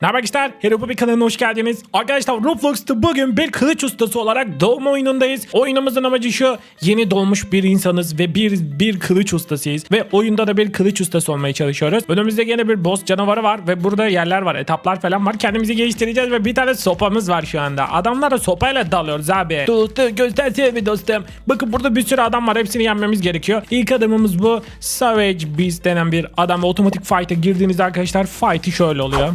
Merhaba arkadaşlar, Hero bir kanalına hoş geldiniz. Arkadaşlar Roblox'ta bugün bir kılıç ustası olarak doğma oyunundayız. Oyunumuzun amacı şu, yeni doğmuş bir insanız ve bir bir kılıç ustasıyız. Ve oyunda da bir kılıç ustası olmaya çalışıyoruz. Önümüzde yine bir boss canavarı var ve burada yerler var, etaplar falan var. Kendimizi geliştireceğiz ve bir tane sopamız var şu anda. Adamlara sopayla dalıyoruz abi. Dostum göstersene bir dostum. Bakın burada bir sürü adam var, hepsini yenmemiz gerekiyor. İlk adamımız bu Savage Beast denen bir adam. Otomatik fight'a girdiğinizde arkadaşlar fight'i şöyle oluyor.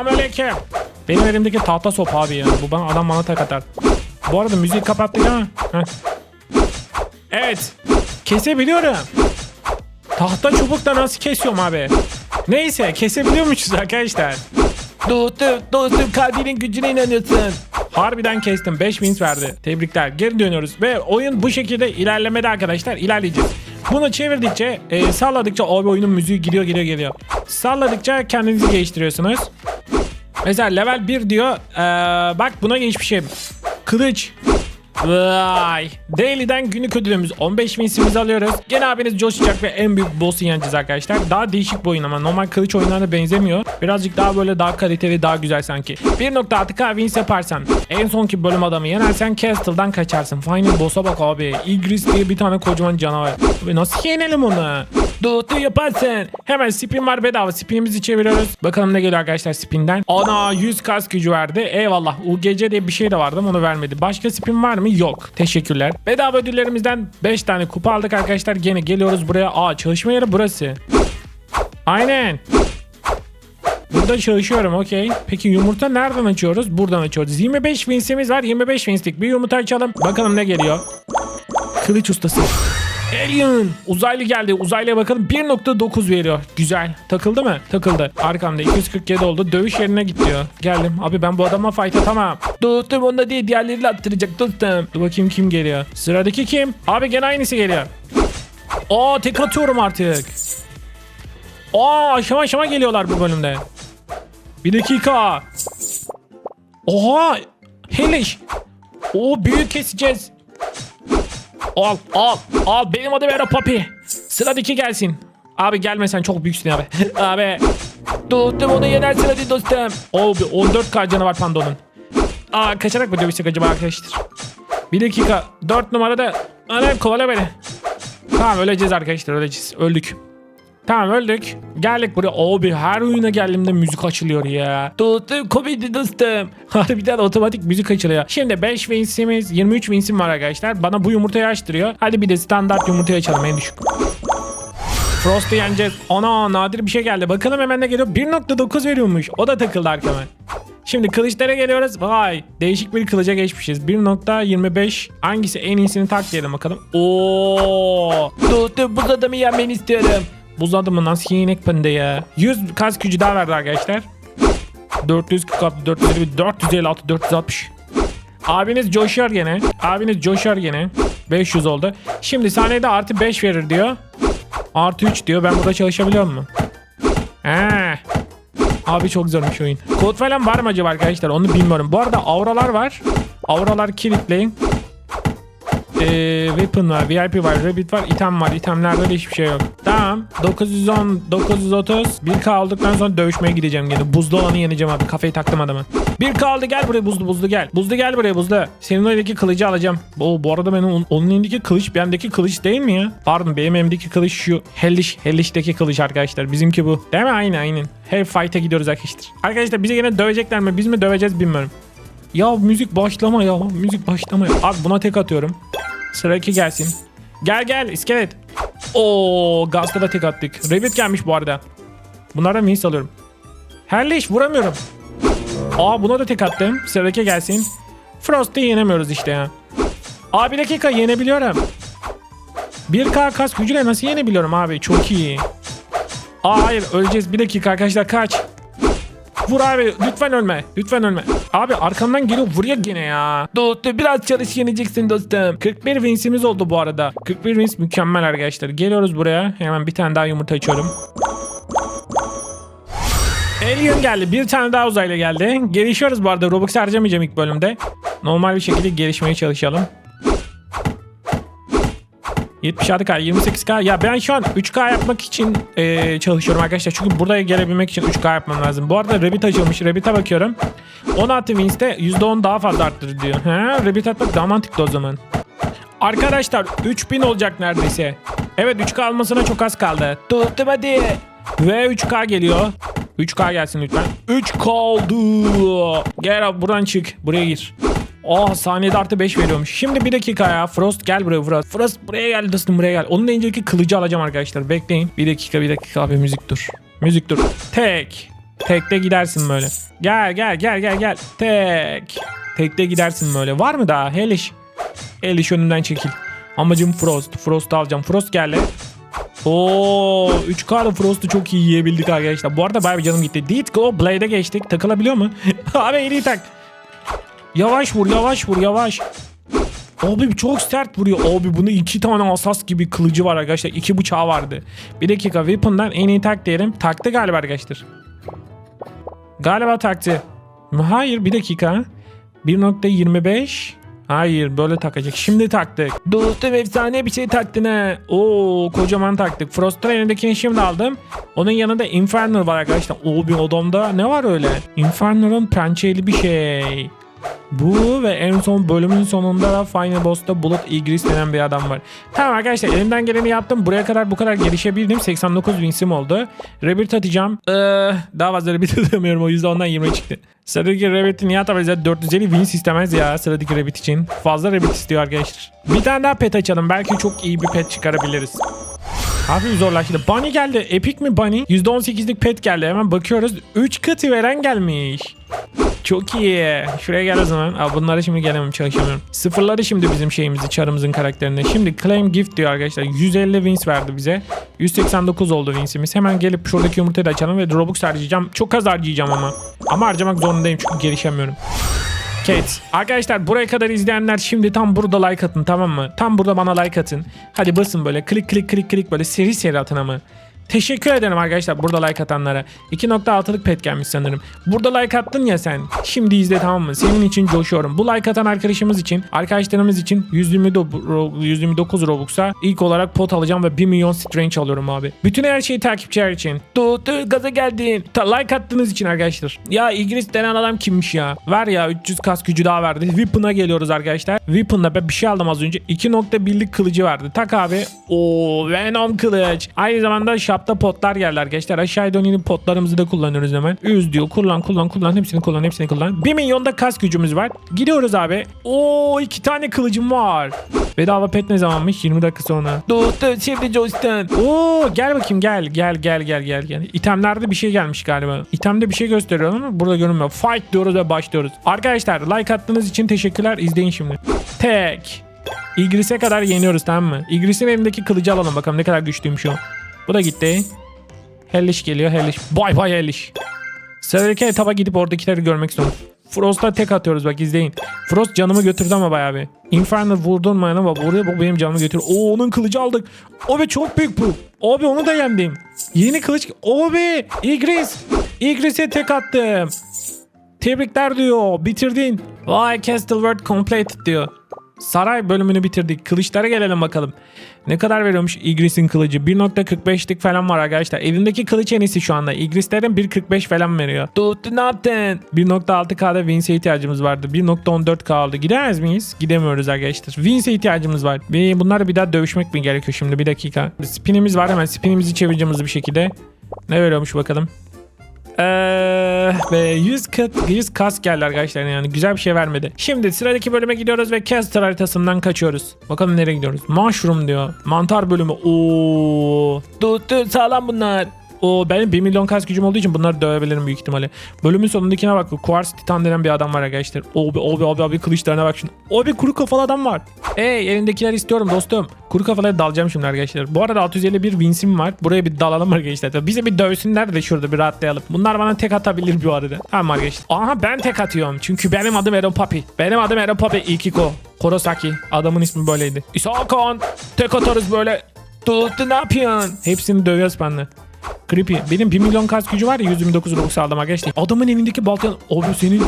Selamünaleyküm. Benim elimdeki tahta sopa abi ya. Bu bana adam bana tek atar. Bu arada müziği kapattık ama. Heh. Evet. Kesebiliyorum. Tahta çubukla nasıl kesiyorum abi? Neyse kesebiliyormuşuz arkadaşlar. Dostum, dostum kalbinin gücüne inanıyorsun. Harbiden kestim. 5 wins verdi. Tebrikler. Geri dönüyoruz. Ve oyun bu şekilde ilerlemede arkadaşlar. ilerleyeceğiz. Bunu çevirdikçe, e, salladıkça abi oyunun müziği gidiyor geliyor geliyor. Salladıkça kendinizi geliştiriyorsunuz. Mesela level 1 diyor. Ee, bak buna geçmişim. Kılıç. Vay. Daily'den günlük ödülümüz 15 winsimizi alıyoruz. Gene abiniz coşacak ve en büyük boss'u yeneceğiz arkadaşlar. Daha değişik bir oyun ama normal kılıç oyunlarına benzemiyor. Birazcık daha böyle daha kaliteli daha güzel sanki. 1.6k wins yaparsan en sonki bölüm adamı yenersen Castle'dan kaçarsın. Final boss'a bak abi. Igris diye bir tane kocaman canavar. Abi nasıl yenelim onu? Doğdu yaparsın. Hemen spin var bedava. Spinimizi çeviriyoruz. Bakalım ne geliyor arkadaşlar spinden. Ana 100 kas gücü verdi. Eyvallah. UGC diye bir şey de vardı ama onu vermedi. Başka spin var mı? Yok. Teşekkürler. Bedava ödüllerimizden 5 tane kupa aldık arkadaşlar. Gene geliyoruz buraya. Aa çalışma yeri burası. Aynen. Burada çalışıyorum okey. Peki yumurta nereden açıyoruz? Buradan açıyoruz. 25 winsimiz var. 25 winslik bir yumurta açalım. Bakalım ne geliyor. Kılıç ustası. Alien. Uzaylı geldi. Uzaylıya bakalım. 1.9 veriyor. Güzel. Takıldı mı? Takıldı. Arkamda 247 oldu. Dövüş yerine git diyor. Geldim. Abi ben bu adama fight atamam. Dostum onda değil. Diğerleriyle attıracak dostum. Dur bakayım kim geliyor. Sıradaki kim? Abi gene aynısı geliyor. Aa tek atıyorum artık. Aa aşama aşama geliyorlar bu bölümde. Bir dakika. Oha. Heliş. O büyük keseceğiz. Al al al benim adım Era Papi. Sıradaki gelsin. Abi gelmesen çok büyüksün abi. abi. Dostum onu yenersin hadi dostum. O 14k canı var pandonun. Aa kaçarak mı dövüşecek acaba arkadaşlar? Bir dakika. 4 numarada. Anam kovala beni. Tamam öleceğiz arkadaşlar öleceğiz. Öldük. Tamam öldük. Geldik buraya. Abi her oyuna geldiğimde müzik açılıyor ya. Dostum komedi dostum. Harbiden otomatik müzik açılıyor. Şimdi 5 winsimiz 23 winsim var arkadaşlar. Bana bu yumurtayı açtırıyor. Hadi bir de standart yumurtayı açalım en düşük. Frost'u yeneceğiz. Ana nadir bir şey geldi. Bakalım hemen ne geliyor. 1.9 veriyormuş. O da takıldı arkama. Şimdi kılıçlara geliyoruz. Vay değişik bir kılıca geçmişiz. 1.25 hangisi en iyisini tak diyelim bakalım. Oo! Dostum buz adamı yenmeni istiyorum. Buz adamı nasıl yenek pende ya. 100 kas gücü daha verdi arkadaşlar. 446, 450, 456, 460. Abiniz coşuyor gene. Abiniz coşuyor gene. 500 oldu. Şimdi saniyede artı 5 verir diyor. Artı 3 diyor. Ben burada çalışabiliyor muyum? He. Abi çok zormuş oyun. Kod falan var mı acaba arkadaşlar? Onu bilmiyorum. Bu arada auralar var. Auralar kilitleyin. Ee, weapon var, VIP var, rabbit var, item var. İtemlerde de hiçbir şey yok. Tamam. 910, 930. 1K aldıktan sonra dövüşmeye gideceğim gene. Buzlu olanı yeneceğim abi. Kafayı taktım adama. 1K aldı gel buraya buzlu buzlu gel. Buzlu gel buraya buzlu. Senin elindeki kılıcı alacağım. Oo, bu arada benim onun, elindeki kılıç bendeki kılıç değil mi ya? Pardon benim elimdeki kılıç şu. Hellish, Hellish'teki kılıç arkadaşlar. Bizimki bu. Değil mi? Aynen aynen. Her fight'a gidiyoruz arkadaşlar. Arkadaşlar bizi yine dövecekler mi? Biz mi döveceğiz bilmiyorum. Ya müzik başlama ya. Müzik başlama ya. Abi buna tek atıyorum. Sıra 2 gelsin. Gel gel iskelet. Oo gazda da tek attık. Rabbit gelmiş bu arada. Bunlardan minis alıyorum. Herleş vuramıyorum. Aa buna da tek attım. Sıradaki gelsin. Frost'u yenemiyoruz işte ya. Abi dakika yenebiliyorum. 1K kas gücüyle nasıl yenebiliyorum abi? Çok iyi. Aa hayır öleceğiz. Bir dakika arkadaşlar kaç. Vur abi lütfen ölme. Lütfen ölme. Abi arkamdan geliyor vuruyor gene ya. Dostum biraz çalış yeneceksin dostum. 41 winsimiz oldu bu arada. 41 wins mükemmel arkadaşlar. Geliyoruz buraya. Hemen bir tane daha yumurta açıyorum. Alien geldi. Bir tane daha uzaylı geldi. Gelişiyoruz bu arada. Robux harcamayacağım ilk bölümde. Normal bir şekilde gelişmeye çalışalım. 76k 28k ya ben şu an 3k yapmak için e, çalışıyorum arkadaşlar çünkü buraya gelebilmek için 3k yapmam lazım. Bu arada Rabbit açılmış Rabbit'e bakıyorum 16 wins'te %10 daha fazla arttırır diyor. He Rabbit atmak daha mantıklı o zaman. Arkadaşlar 3000 olacak neredeyse. Evet 3k almasına çok az kaldı. Tuttum hadi. Ve 3k geliyor. 3k gelsin lütfen. 3k oldu. Gel abi buradan çık. Buraya gir. Oh saniyede artı 5 veriyormuş. Şimdi bir dakika ya. Frost gel buraya Frost. Frost buraya gel dostum buraya gel. Onun önceki kılıcı alacağım arkadaşlar. Bekleyin. Bir dakika bir dakika abi müzik dur. Müzik dur. Tek. Tekte gidersin böyle. Gel gel gel gel gel. Tek. Tekte gidersin böyle. Var mı daha? Heliş. Heliş önümden çekil. Amacım Frost. Frost'u alacağım. Frost geldi. Oo 3K'lı Frost'u çok iyi yiyebildik arkadaşlar. Bu arada bayağı bir canım gitti. Go Blade'e geçtik. Takılabiliyor mu? Abi eli tak. Yavaş vur yavaş vur yavaş. Abi çok sert vuruyor. Abi bunun iki tane asas gibi kılıcı var arkadaşlar. İki bıçağı vardı. Bir dakika Weapon'dan en iyi tak diyelim. Taktı galiba arkadaşlar. Galiba taktı. Hayır bir dakika. 1.25 Hayır böyle takacak. Şimdi taktık. Dostum efsane bir şey taktın ha. Oo kocaman taktık. Frost'un elindekini şimdi aldım. Onun yanında Infernal var arkadaşlar. O bir odamda ne var öyle? Infernal'ın pençeli bir şey. Bu ve en son bölümün sonunda da Final Boss'ta Bulut Igris denen bir adam var. Tamam arkadaşlar elimden geleni yaptım. Buraya kadar bu kadar gelişebildim. 89 winsim oldu. Rabbit atacağım. Ee, daha fazla Rabbit atamıyorum. O yüzden ondan 20 çıktı. Sıradaki Rabbit'i niye atabiliriz? ya? 450 wins istemez ya sıradaki Rabbit için. Fazla Rabbit istiyor arkadaşlar. Bir tane daha pet açalım. Belki çok iyi bir pet çıkarabiliriz. Hafif zorlaştı. Bunny geldi. Epic mi Bunny? %18'lik pet geldi. Hemen bakıyoruz. 3 katı veren gelmiş. Çok iyi. Şuraya gel o zaman. Aa, bunlara şimdi gelemem çalışamıyorum. Sıfırları şimdi bizim şeyimizi çarımızın karakterine. Şimdi claim gift diyor arkadaşlar. 150 wins verdi bize. 189 oldu winsimiz. Hemen gelip şuradaki yumurtayı da açalım ve Robux harcayacağım. Çok az harcayacağım ama. Ama harcamak zorundayım çünkü gelişemiyorum. Kate. Arkadaşlar buraya kadar izleyenler şimdi tam burada like atın tamam mı? Tam burada bana like atın. Hadi basın böyle klik klik klik klik böyle seri seri atın ama. Teşekkür ederim arkadaşlar burada like atanlara. 2.6'lık pet gelmiş sanırım. Burada like attın ya sen. Şimdi izle tamam mı? Senin için coşuyorum. Bu like atan arkadaşımız için, arkadaşlarımız için 129, ro- 129 Robux'a ilk olarak pot alacağım ve 1 milyon strange alıyorum abi. Bütün her şeyi takipçiler için. Dur dur gaza geldin. Ta, like attığınız için arkadaşlar. Ya İngiliz denen adam kimmiş ya? Ver ya 300 kas gücü daha verdi. Weapon'a geliyoruz arkadaşlar. Weapon'da ben bir şey aldım az önce. 2.1'lik kılıcı verdi. Tak abi. Oo Venom kılıç. Aynı zamanda shop'ta potlar geldi arkadaşlar. Aşağıya dönelim potlarımızı da kullanıyoruz hemen. Üz diyor. Kullan kullan kullan. Hepsini kullan hepsini kullan. 1 milyonda kas gücümüz var. Gidiyoruz abi. Oo iki tane kılıcım var. Bedava pet ne zamanmış? 20 dakika sonra. Dostum şimdi Justin. Oo gel bakayım gel gel gel gel gel gel. İtemlerde bir şey gelmiş galiba. İtemde bir şey gösteriyor ama burada görünmüyor. Fight diyoruz ve başlıyoruz. Arkadaşlar like attığınız için teşekkürler. İzleyin şimdi. Tek. İgris'e kadar yeniyoruz tamam mı? İgris'in elindeki kılıcı alalım bakalım ne kadar güçlüymüş o. Bu da gitti. Hellish geliyor Hellish. Bay bay Hellish. Sıradaki etaba gidip oradakileri görmek istiyorum. Frost'a tek atıyoruz bak izleyin. Frost canımı götürdü ama bayağı bir. Infernal vurdun mu ama vuruyor bu benim canımı götürüyor. Oo onun kılıcı aldık. Abi çok büyük bu. Abi onu da yendim. Yeni kılıç. Abi Igris. Igris'e tek attım. Tebrikler diyor. Bitirdin. Vay Castle World completed diyor. Saray bölümünü bitirdik. Kılıçlara gelelim bakalım. Ne kadar veriyormuş Igris'in kılıcı? 1.45'lik falan var arkadaşlar. Evimdeki kılıç en iyisi şu anda. Igris'lerin 1.45 falan veriyor. Tuttu yaptın? 1.6K'da Vince'e ihtiyacımız vardı. 1.14K aldı. Gidemez miyiz? Gidemiyoruz arkadaşlar. Vince'e ihtiyacımız var. Bunlarla bir daha dövüşmek mi gerekiyor şimdi? Bir dakika. Spinimiz var hemen. Spinimizi çevireceğimiz bir şekilde. Ne veriyormuş bakalım. Eee ve 100 kat 100 kas geldi arkadaşlar yani güzel bir şey vermedi. Şimdi sıradaki bölüme gidiyoruz ve Caster haritasından kaçıyoruz. Bakalım nereye gidiyoruz. Mushroom diyor. Mantar bölümü. Oo. Tuttu sağlam bunlar. O benim 1 milyon kas gücüm olduğu için bunları dövebilirim büyük ihtimalle. Bölümün sonundakine bak. Quartz Titan denen bir adam var arkadaşlar. Obi obi obi obi kılıçlarına bak şimdi. Obi kuru kafalı adam var. Hey elindekiler istiyorum dostum. Kuru kafalara dalacağım şimdi arkadaşlar. Bu arada 651 winsim var. Buraya bir dalalım arkadaşlar. Bize bir dövsünler de şurada bir rahatlayalım. Bunlar bana tek atabilir bu arada. Tamam arkadaşlar. Aha ben tek atıyorum. Çünkü benim adım Eren Papi. Benim adım Eren Papi Ikiko. Korosaki. Adamın ismi böyleydi. İsakan. Tek atarız böyle. Tuttu ne yapıyorsun? Hepsini dövüyoruz benimle. Creepy. Benim 1 milyon kas gücü var ya 129 Robux aldım arkadaşlar. Adamın elindeki balta... Abi senin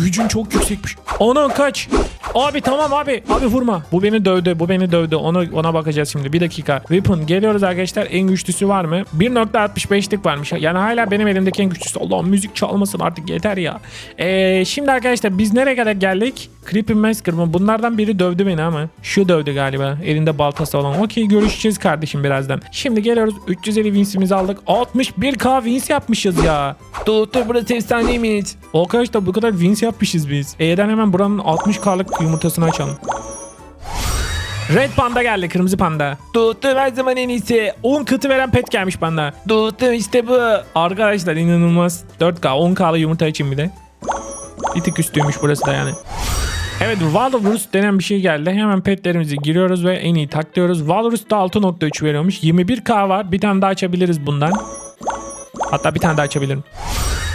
gücün çok yüksekmiş. Ana kaç. Abi tamam abi. Abi vurma. Bu beni dövdü. Bu beni dövdü. Ona ona bakacağız şimdi. Bir dakika. Weapon geliyoruz arkadaşlar. En güçlüsü var mı? 1.65'lik varmış. Yani hala benim elimdeki en güçlüsü. Allah'ım müzik çalmasın artık yeter ya. Ee, şimdi arkadaşlar biz nereye kadar geldik? Creepy Masker mı? Bunlardan biri dövdü beni ama. Şu dövdü galiba. Elinde baltası olan. Okey görüşeceğiz kardeşim birazdan. Şimdi geliyoruz. 350 winsimizi aldık. 61k wins yapmışız ya. Doktor burası efsaneymiş. Arkadaşlar bu kadar wins yapmışız biz. E'den hemen buranın 60k'lık yumurtasını açalım. Red panda geldi kırmızı panda. Doktor her zaman en iyisi. 10 kıtı veren pet gelmiş bana. Doktor işte bu. Arkadaşlar inanılmaz. 4K 10K'lı yumurta için bir de. Bir tık üstüymüş burası da yani. Evet Walrus denen bir şey geldi. Hemen petlerimizi giriyoruz ve en iyi taklıyoruz. Walrus da 6.3 veriyormuş. 21K var. Bir tane daha açabiliriz bundan. Hatta bir tane daha açabilirim.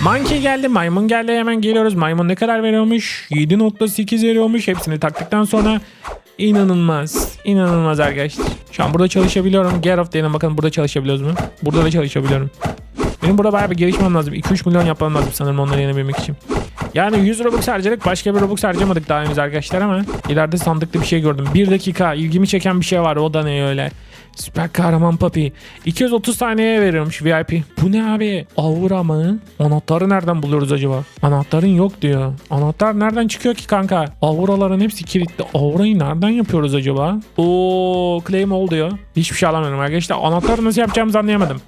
Monkey geldi, maymun geldi hemen geliyoruz. Maymun ne kadar veriyormuş? 7.8 veriyormuş. Hepsini taktıktan sonra inanılmaz. İnanılmaz arkadaşlar. Şu an burada çalışabiliyorum. Get off diyelim bakalım burada çalışabiliyoruz mu? Burada da çalışabiliyorum. Benim burada bayağı bir gelişmem lazım. 2-3 milyon yapmam lazım sanırım onları yenebilmek için. Yani 100 Robux harcadık. Başka bir Robux harcamadık daha henüz arkadaşlar ama ileride sandıklı bir şey gördüm. 1 dakika ilgimi çeken bir şey var. O da ne öyle? Süper kahraman papi. 230 saniyeye veriyormuş VIP. Bu ne abi? Aura mı? Anahtarı nereden buluyoruz acaba? Anahtarın yok diyor. Anahtar nereden çıkıyor ki kanka? Auraların hepsi kilitli. Aurayı nereden yapıyoruz acaba? Oo claim ol diyor. Hiçbir şey alamıyorum arkadaşlar. Anahtarı nasıl yapacağımızı anlayamadım.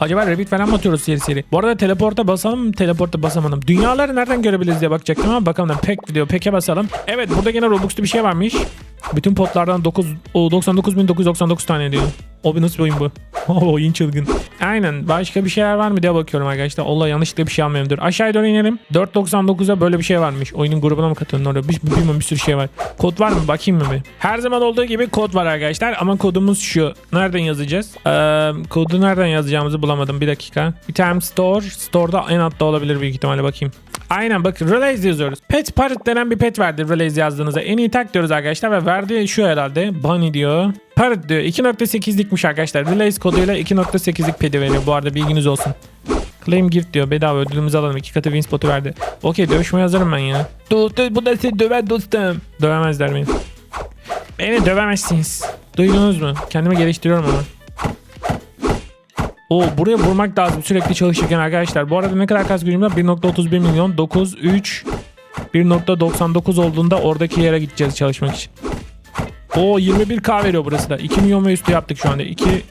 Acaba Rabbit falan mı atıyoruz seri seri? Bu arada teleporta basalım mı? Teleporta basamadım. Dünyaları nereden görebiliriz diye bakacaktım ama bakalım. Pek video peke basalım. Evet burada gene Robux'lu bir şey varmış. Bütün potlardan 9, o 99.999 tane diyor. O bir nasıl bir oyun bu? Oyun çılgın. Aynen. Başka bir şeyler var mı diye bakıyorum arkadaşlar. Allah yanlışlıkla bir şey almayayım. Dur aşağıya doğru inelim. 4.99'a böyle bir şey varmış. Oyunun grubuna mı katılın orada? Bir, bilmiyorum bir sürü şey var. Kod var mı? Bakayım mı bir? Her zaman olduğu gibi kod var arkadaşlar. Ama kodumuz şu. Nereden yazacağız? Ee, kodu nereden yazacağımızı bulamadım. Bir dakika. Item Store. Store'da en altta olabilir büyük ihtimalle bakayım. Aynen bakın Relays yazıyoruz. Pet Parrot denen bir pet verdi Relays yazdığınızda. En iyi tak diyoruz arkadaşlar ve verdiği şu herhalde. Bunny diyor. Parrot diyor. 2.8'likmiş arkadaşlar. Relays koduyla 2.8'lik pedi veriyor. Bu arada bilginiz olsun. Claim gift diyor. Bedava ödülümüzü alalım. İki katı win spotu verdi. Okey dövüşmeye hazırım ben ya. Doktor bu da seni döver dostum. Dövemezler beni. Beni dövemezsiniz. Duydunuz mu? Kendimi geliştiriyorum ama. O buraya vurmak lazım sürekli çalışırken arkadaşlar. Bu arada ne kadar kas gücüm var? 1.31 milyon 9 3 1.99 olduğunda oradaki yere gideceğiz çalışmak için. O 21k veriyor burası da. 2 milyon ve üstü yaptık şu anda. 2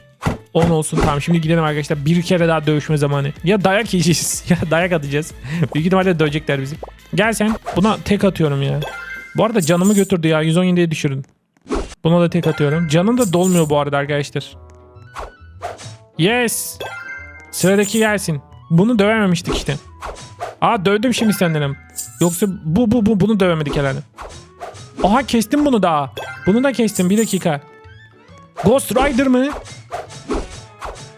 10 olsun tamam şimdi gidelim arkadaşlar bir kere daha dövüşme zamanı. Ya dayak yiyeceğiz ya dayak atacağız. Büyük ihtimalle dövecekler bizi. Gel sen buna tek atıyorum ya. Bu arada canımı götürdü ya 117'ye düşürdüm. Buna da tek atıyorum. Canım da dolmuyor bu arada arkadaşlar. Yes. Sıradaki gelsin. Bunu dövememiştik işte. Aa dövdüm şimdi senden. Yoksa bu bu bu bunu dövemedik herhalde. Aha kestim bunu daha. Bunu da kestim bir dakika. Ghost Rider mı?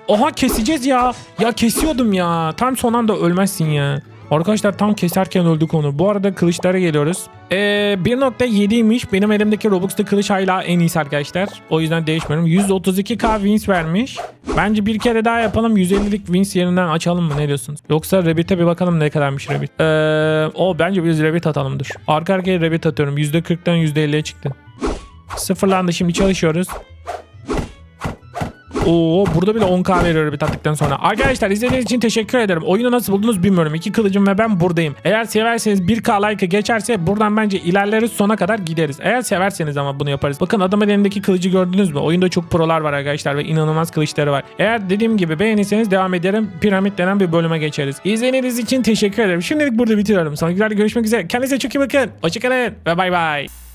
Oha keseceğiz ya. Ya kesiyordum ya. Tam son anda ölmezsin ya. Arkadaşlar tam keserken öldük onu. Bu arada kılıçlara geliyoruz. Ee, 1.7'ymiş. Benim elimdeki Robux'ta kılıç hala en iyisi arkadaşlar. O yüzden değişmiyorum. 132k wins vermiş. Bence bir kere daha yapalım. 150'lik wins yerinden açalım mı? Ne diyorsunuz? Yoksa Rabbit'e bir bakalım ne kadarmış Rabbit. Ee, o bence biz Rabbit atalımdır. Arka arkaya Rabbit atıyorum. %40'dan %50'ye çıktı. Sıfırlandı. Şimdi çalışıyoruz. Oo burada bile 10k veriyor bir tattıktan sonra. Arkadaşlar izlediğiniz için teşekkür ederim. Oyunu nasıl buldunuz bilmiyorum. İki kılıcım ve ben buradayım. Eğer severseniz 1k like'ı geçerse buradan bence ilerleriz sona kadar gideriz. Eğer severseniz ama bunu yaparız. Bakın adamın elindeki kılıcı gördünüz mü? Oyunda çok prolar var arkadaşlar ve inanılmaz kılıçları var. Eğer dediğim gibi beğenirseniz devam ederim. Piramit denen bir bölüme geçeriz. İzlediğiniz için teşekkür ederim. Şimdilik burada bitiriyorum. Sonraki görüşmek üzere. Kendinize çok iyi bakın. Hoşçakalın ve bay bay.